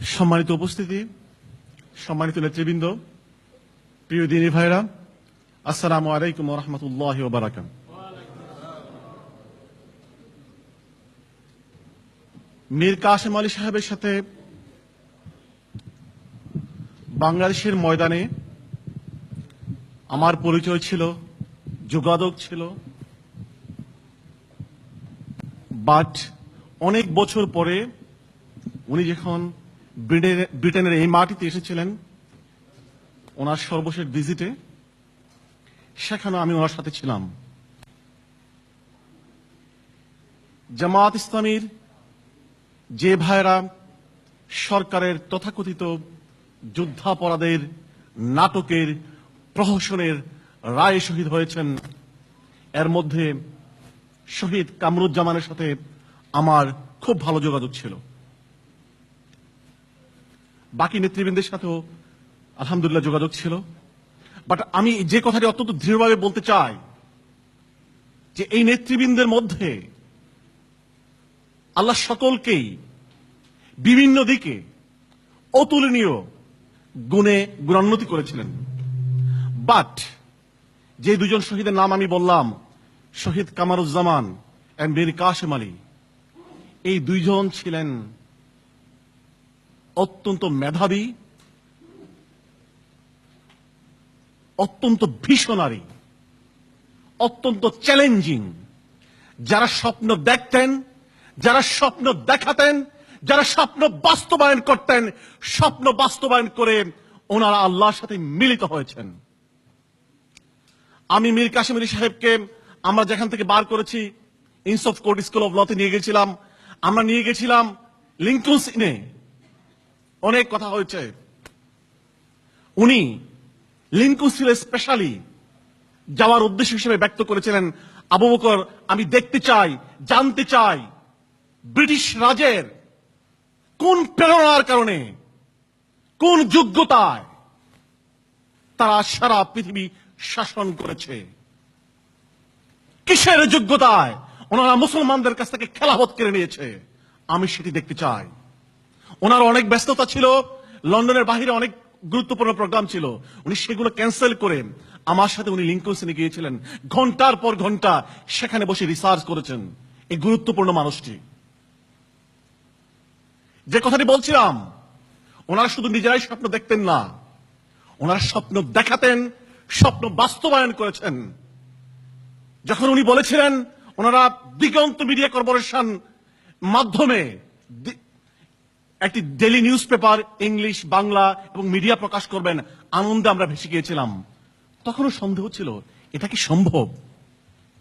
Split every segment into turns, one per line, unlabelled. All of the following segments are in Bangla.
সম্মানিত উপস্থিতি, সম্মানিত নেতৃবৃন্দ, প্রিয় দিনী ভাইরা, আসসালামু আলাইকুম রহমতুল্লাহ বারাকাম মীর কাসেম আলী সাহেবের সাথে বাংলাদেশের ময়দানে আমার পরিচয় ছিল, যোগাযোগ ছিল। বাট অনেক বছর পরে উনি যখন ব্রিটেনের এই মাটিতে এসেছিলেন ওনার সর্বশেষ ভিজিটে সেখানে আমি ওনার সাথে ছিলাম। জামাত ইসলামীর যে ভাইরা সরকারের তথাকথিত যুদ্ধাপরাধের নাটকের প্রহসনের রায়ে শহীদ হয়েছেন, এর মধ্যে শহীদ কামরুজ্জামানের সাথে আমার খুব ভালো যোগাযোগ ছিল। বাকি নেতৃবৃন্দের সাথেও আলহামদুলিল্লাহ যোগাযোগ ছিল। বাট আমি যে কথাটি অত্যন্ত দৃঢ়ভাবে বলতে চাই, যে এই নেতৃবৃন্দের মধ্যে আল্লাহ সকলকেই বিভিন্ন দিকে অতুলনীয় গুণে গুণান্নতি করেছিলেন। বাট যে দুজন শহীদের নাম আমি বললাম, শহীদ কামারুজ্জামান এন্ড বীর কাশেম আলী, এই দুইজন ছিলেন অত্যন্ত মেধাবী, অত্যন্ত ভীষণারী অত্যন্ত চ্যালেঞ্জিং যারা স্বপ্ন দেখতেন, যারা স্বপ্ন দেখাতেন, যারা স্বপ্ন বাস্তবায়ন করতেন, স্বপ্ন বাস্তবায়ন করে ওনারা আল্লাহর সাথে মিলিত হয়েছেন। আমি মীর কাশিম সাহেবকে আমরা যেখান থেকে বার করেছি ইনসফ কোর্ট স্কুল অফ লতে নিয়ে গেছিলাম। আমরা নিয়ে গেছিলাম লিঙ্কন সিনে অনেক কথা হয়েছে। উনি লিঙ্কন সিলে স্পেশালি যাওয়ার উদ্দেশ্য হিসেবে ব্যক্ত করেছিলেন, আবু বকর, আমি দেখতে চাই, জানতে চাই, ব্রিটিশ রাজের কোন প্রেরণার কারণে, কোন যোগ্যতায় তারা সারা পৃথিবী শাসন করেছে। কিসের যোগ্যতায় ওনারা মুসলমানদের কাছ থেকে খেলাফত কেড়ে নিয়েছে? আমি সেটি দেখতে চাই। ওনার অনেক ব্যস্ততা ছিল, লন্ডনের বাহিরে অনেক গুরুত্বপূর্ণ প্রোগ্রাম ছিল। উনি সেগুলো ক্যান্সেল করে আমার সাথে উনি লিঙ্কনসনে গিয়েছিলেন। ঘণ্টার পর ঘণ্টা সেখানে বসে রিসার্চ করেছেন এই গুরুত্বপূর্ণ মানুষটি। যে কথাটি বলছিলাম, ওনারা শুধু নিজেরাই স্বপ্ন দেখতেন না, ওনারা স্বপ্ন দেখাতেন, স্বপ্ন বাস্তবায়ন করেছেন। যখন উনি বলেছিলেন, ওনারা দিগন্ত মিডিয়া কর্পোরেশন মাধ্যমে একটি daily news paper English Bangla এবং মিডিয়া প্রকাশ করবেন। আনন্দে আমরা ভেসে গিয়েছিলাম। তখনও সন্দেহ ছিল, এটা কি সম্ভব?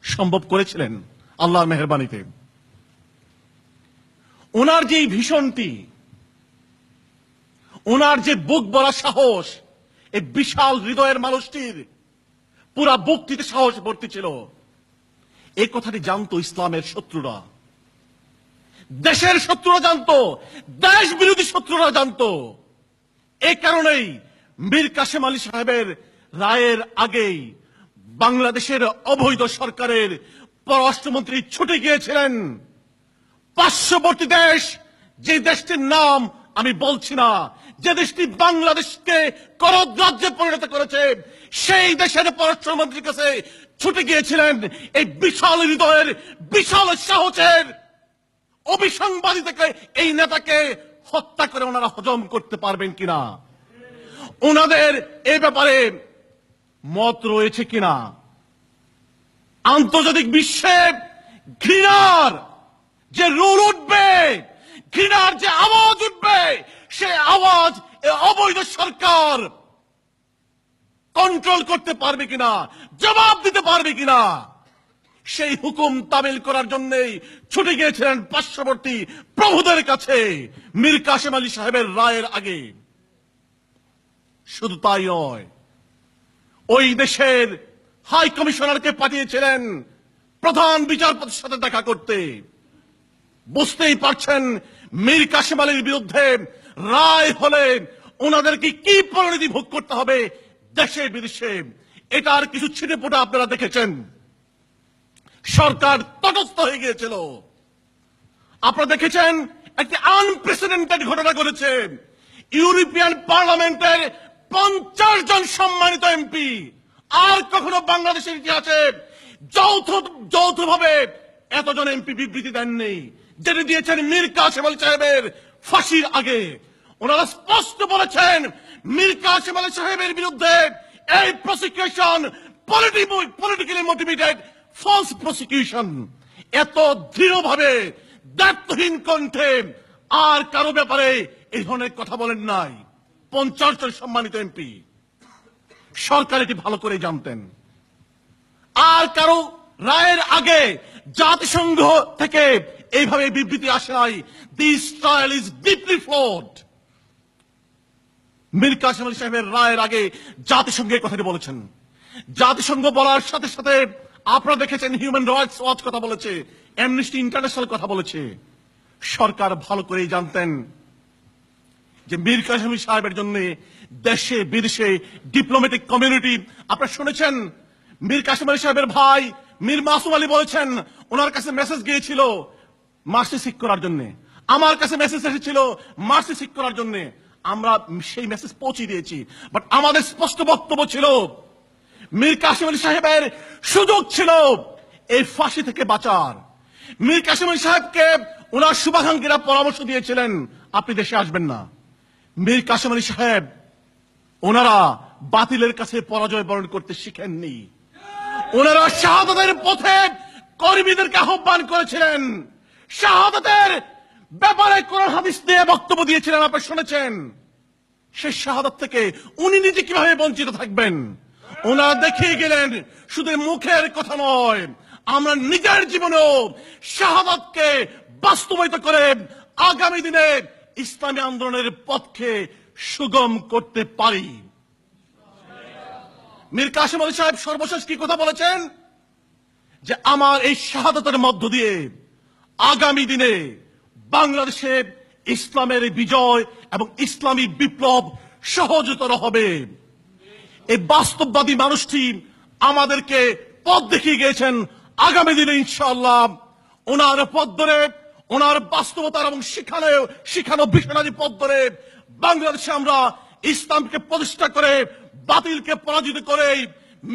সম্ভব করেছিলেন আল্লাহর মেহরবানিতে। ওনার যে ভীষণটি, ওনার যে বুক বলা সাহস, এই বিশাল হৃদয়ের মানুষটির পুরা বুকটিতে সাহস ভর্তি ছিল। এই কথাটি জানতো ইসলামের শত্রুরা। দেশের শত্রুরা জানতো, দেশ বিরোধী শত্রুরা জানতো। এই কারণেই মীর কাসেম আলী সাহেবের রায়ের আগেই বাংলাদেশের অবৈধ সরকারের পররাষ্ট্রমন্ত্রী ছুটে গিয়েছিলেন। পার্শ্ববর্তী দেশ, যে দেশটির নাম আমি বলছি না, যে দেশটি বাংলাদেশকে করদ রাজ্যে পরিণত করেছে, সেই দেশের পররাষ্ট্রমন্ত্রীর কাছে ছুটে গিয়েছিলেন। এই বিশাল হৃদয়ের, বিশাল সাহসের অবিসংবাদিতকে এই নেতাকে হত্যা করে ওনারা হজম করতে পারবেন কিনা? ওনাদের এ ব্যাপারে মত রয়েছে কিনা? আন্তর্জাতিক বিশ্বে ঘৃণার যে রোল উঠবে, ঘৃণার যে আওয়াজ উঠবে, সে আওয়াজ অবৈধ সরকার কন্ট্রোল করতে পারবে কিনা? জবাব দিতে পারবে কিনা? সেই হুকুম তামিল করার জন্যই ছুটে গিয়েছিলেন পার্শ্ববর্তী প্রভুদের কাছে, মীর কাশেম আলী সাহেবের রায়ের আগে। শুধু তাই নয়, ওই দেশের হাই কমিশনারকে পাঠিয়েছিলেন প্রধান বিচারপতির সাথে দেখা করতে। বুঝতেই পারছেন, মীর কাশেম আলীর বিরুদ্ধে রায় হলে ওনাদেরকে কি পরিণতি ভোগ করতে হবে দেশে বিদেশে এটার কিছু ছিটে পোটা আপনারা দেখেছেন। সরকার তটস্থ হয়ে গিয়েছিল। আপনারা দেখেছেন, একটি আনপ্রেসিডেন্টেড ঘটনা ঘটেছে। ইউরোপিয়ান পার্লামেন্টের পঞ্চাশ জন সম্মানিত এমপি। আর কখনো বাংলাদেশের ইতিহাসে যৌথ, যৌথভাবে এতজন এমপি বিবৃতি দেননি। যেটি দিয়েছেন মীর কাসেম সাহেবের ফাঁসির আগে। ওনারা স্পষ্ট বলেছেন মীর কাসেম সাহেবের বিরুদ্ধে এই prosecution politically motivated false prosecution এত দৃঢ়ভাবে দায়িত্বহীন কণ্ঠে আর কারও ব্যাপারে এই ধরনের কথা বলেন নাই। পঞ্চাশ জন সম্মানিত এমপি। সরকার এটি ভালো করে জানতেন। আর কারও রায়ের আগে জাতিসংঘ থেকে এইভাবে বিবৃতি আসে নাই this trial is deeply flawed Mir Ali সাহেবের রায়ের আগে জাতিসংঘের কথাটি বলেছেন। জাতিসংঘ বলার সাথে সাথে আপনারা দেখেছেন হিউম্যান রাইটস ওয়াচ কথা বলেছে অ্যামনিস্টি ইন্টারন্যাশনাল কথা বলেছে। সরকার ভালো করেই জানতেন যে মীর কাসিম সাহেবের জন্য দেশে, বিদেশে ডিপ্লোম্যাটিক কমিউনিটি আপনারা শুনেছেন? মীর কাসিম আলী সাহেবের ভাই মীর মাসুম আলী বলেছেন, ওনার কাছে মেসেজ গিয়েছিল মার্সি সিক করার জন্য। আমার কাছে মেসেজ এসেছিল মার্সি সিক করার জন্য। আমরা সেই মেসেজ পৌঁছে দিয়েছি। বাট আমাদের স্পষ্ট বক্তব্য ছিল, মীর কাসিম আলী সাহেবের সুযোগ ছিল। এই ফাঁসি থেকে বাঁচার। মীর কাসিম সাহেবকে ওনার শুভাকাঙ্ক্ষীরা পরামর্শ দিয়েছিলেন, আপনি দেশে আসবেন না। মীর কাসিম আলী সাহেব ওনারা বাতিলের কাছে পরাজয় বরণ করতে শিখেননি। ওনারা শাহাদাতের পথে কর্মীদেরকে আহ্বান করেছিলেন। শাহাদাতের ব্যাপারে কোন হাদিস দিয়ে বক্তব্য দিয়েছিলেন, আপনি শুনেছেন? সেই শাহাদাত থেকে উনি নিজে কীভাবে বঞ্চিত থাকবেন? ওনারা দেখিয়ে গেলেন, শুধু মুখের কথা নয়, আমরা নিজের জীবনেও শাহাদাতকে বাস্তবায়িত করে আগামী দিনে ইসলামী আন্দোলনের পথকে সুগম করতে পারি। মীর কাসিম আলী সাহেব সর্বশেষ কি কথা বলেছেন? যে আমার এই শাহাদাতের মধ্য দিয়ে আগামী দিনে বাংলাদেশে ইসলামের বিজয় এবং ইসলামী বিপ্লব সহজতর হবে। এই বাস্তববাদী মানুষটি আমাদেরকে পথ দেখিয়ে গিয়েছেন আগামী দিনে, ইনশাআল্লাহ। ওনার পথ ধরে, ওনার বাস্তবতার এবং শিখানো শিখানো ভিশনারি পথ ধরে বাংলাদেশে আমরা ইসলামকে প্রতিষ্ঠা করে, বাতিলকে পরাজিত করে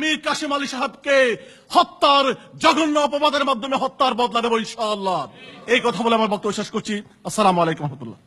মীর কাসিম আলী সাহেবকে হত্যার জঘন্য অপবাদের মাধ্যমে হত্যার বদলা দেব, ইনশাআল্লাহ। এই কথা বলে আমার বক্তব্য শেষ করছি। আসসালামু আলাইকুম রহমতুল্লাহ।